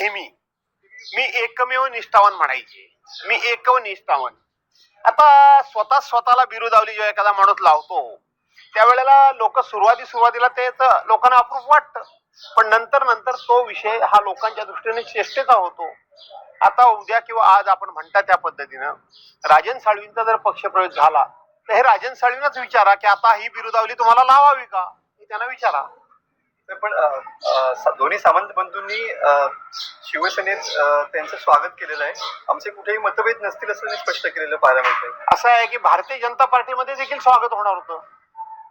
नेहमी मी. एकमेव निष्ठावान म्हणायचे. मी एकव निष्ठावान. आता स्वतः स्वतःला बिरुदावली जेव्हा एखादा माणूस लावतो त्यावेळेला लोक सुरुवाती सुरुवातीला ते तर लोकांना अप्रूप वाटतं. पण नंतर नंतर तो विषय हा लोकांच्या दृष्टीने चेष्टेचा होतो. आता उद्या किंवा आज आपण म्हणता त्या पद्धतीनं राजन साळवींचा जर पक्षप्रवेश झाला तर हे राजन साळवींनाच विचारा की आता ही बिरुदावली तुम्हाला लावावी का? हे त्यांना विचारा. पण दोन्ही सामंत बंधूंनी शिवसेनेत त्यांचं स्वागत केलेलं आहे. आमचे कुठेही मतभेद नसतील असं स्पष्ट केलेलं पाहायला मिळतं असं आहे की भारतीय जनता पार्टीमध्ये देखील स्वागत होणार होतं.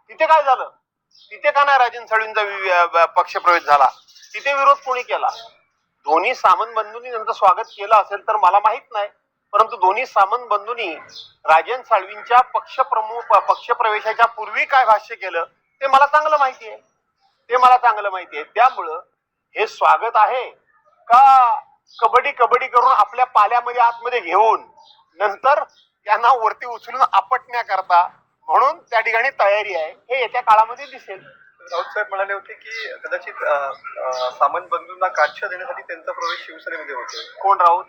तिथे काय झालं? तिथे का नाही राजन साळवींचा पक्षप्रवेश झाला? तिथे विरोध कोणी केला? दोन्ही सामंत बंधूंनी त्यांचं स्वागत केलं असेल तर मला माहीत नाही. परंतु दोन्ही सामंत बंधूंनी राजन साळवींच्या पक्षप्रमुख पक्षप्रवेशाच्या पूर्वी काय भाष्य केलं ते मला चांगलं माहिती आहे. ते मला चांगलं माहिती आहे. त्यामुळं हे स्वागत आहे का कबड्डी कबड्डी करून आपल्या पाल्यामध्ये आतमध्ये घेऊन नंतर त्यांना वरती उचलून आपटण्याकरता म्हणून त्या ठिकाणी तयारी आहे. हे येत्या काळामध्ये दिसेल. राऊत साहेब म्हणाले होते की कदाचित सामंत बंधूंना काढशा देण्यासाठी त्यांचा प्रवेश शिवसेनेमध्ये होतोय कोण राऊत?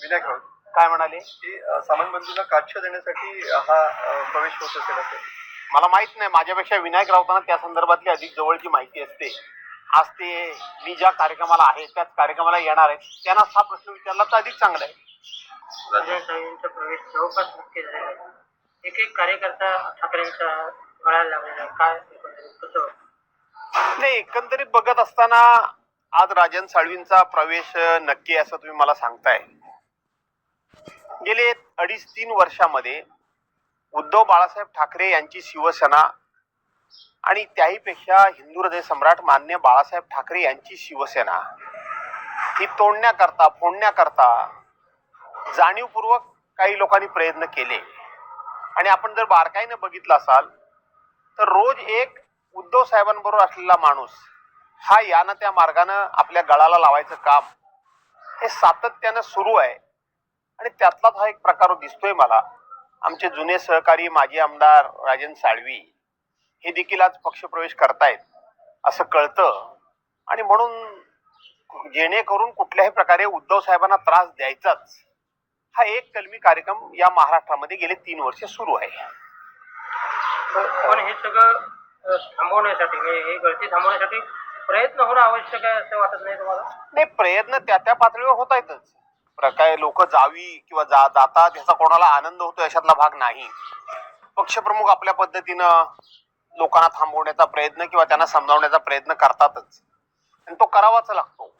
विनायक राऊत. काय म्हणाले? की अ, सामंत बंधूंना काढशा देण्यासाठी हा प्रवेश होत असेल असं. मला माहीत नाही माझ्यापेक्षा विनायक राऊतांना त्या संदर्भातली अधिक जवळची माहिती असते. आज ते मी ज्या कार्यक्रमाला आहे त्याच कार्यक्रमाला येणार आहे त्यांना हा प्रश्न विचारला तर अधिक चांगला आहे. राजन साहेबांचा प्रवेश जवळपास नक्की झालेला आहे. एक एक कार्यकर्ता ठाकरेंचा गळायला लागलेला आहे. काय कसं नाही एकंदरीत बघत असताना आज राजन साळवींचा प्रवेश नक्की असं तुम्ही मला सांगताय. गेले अडीच तीन वर्षामध्ये उद्धव बाळासाहेब ठाकरे यांची शिवसेना आणि त्याहीपेक्षा हिंदू हृदय सम्राट मान्य बाळासाहेब ठाकरे यांची शिवसेना. ही तोडण्याकरता फोडण्याकरता जाणीवपूर्वक काही लोकांनी प्रयत्न केले. आणि आपण जर बारकाईनं बघितलं असाल तर रोज एक उद्धव साहेबांबरोबर असलेला माणूस हा यानं त्या मार्गानं आपल्या गळाला लावायचं काम हे सातत्यानं सुरू आहे. आणि त्यातलाच हा एक प्रकार दिसतोय मला. आमचे जुने सहकारी माजी आमदार राजन साळवी हे देखील आज पक्षप्रवेश करतायत असं कळतं. आणि म्हणून जेणेकरून कुठल्याही प्रकारे उद्धव साहेबांना त्रास द्यायचाच हा एक कलमी कार्यक्रम या महाराष्ट्रामध्ये गेले तीन वर्ष सुरू आहे. पण हे सगळं थांबवण्यासाठी हे गळती थांबवण्यासाठी प्रयत्न होणं आवश्यक आहे असं वाटत नाही तुम्हाला? नाही प्रयत्न त्या त्या पातळीवर होत आहेतच काय लोक जावी किंवा जा जातात ह्याचा कोणाला आनंद होतो याच्यातला भाग नाही. पक्षप्रमुख आपल्या पद्धतीनं लोकांना थांबवण्याचा प्रयत्न किंवा त्यांना समजावण्याचा प्रयत्न करतातच. आणि तो करावाच लागतो.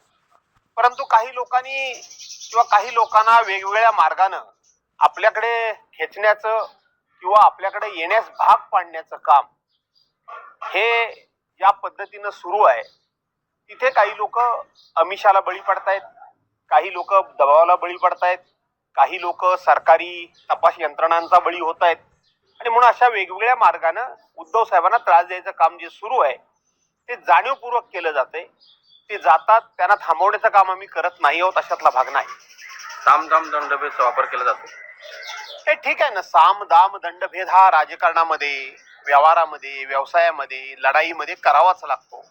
परंतु काही लोकांनी किंवा काही लोकांना वेगवेगळ्या मार्गानं आपल्याकडे खेचण्याचं किंवा आपल्याकडे येण्यास भाग पाडण्याचं काम हे या पद्धतीनं सुरू आहे. तिथे काही लोक अमिषाला बळी पडतायत. काही लोक दबावाला बळी पडतायत काही लोक सरकारी तपास यंत्रणांचा बळी होत आहेत आणि म्हणून अशा वेगवेगळ्या मार्गानं उद्धव साहेबांना त्रास द्यायचं काम जे सुरू आहे ते जाणीवपूर्वक केलं जाते ते जातात त्यांना थांबवण्याचं काम आम्ही करत नाही आहोत अशातला भाग नाही. सामदाम दंडभेदचा वापर केला जातो. हे ठीक आहे ना साम दाम दंडभेद हा राजकारणामध्ये व्यवहारामध्ये व्यवसायामध्ये लढाईमध्ये करावाच लागतो.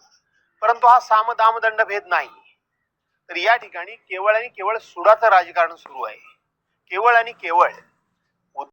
परंतु हा साम दाम दंडभेद नाही. तर या ठिकाणी केवळ आणि केवळ सुडाचं राजकारण सुरू आहे. केवळ आणि केवळ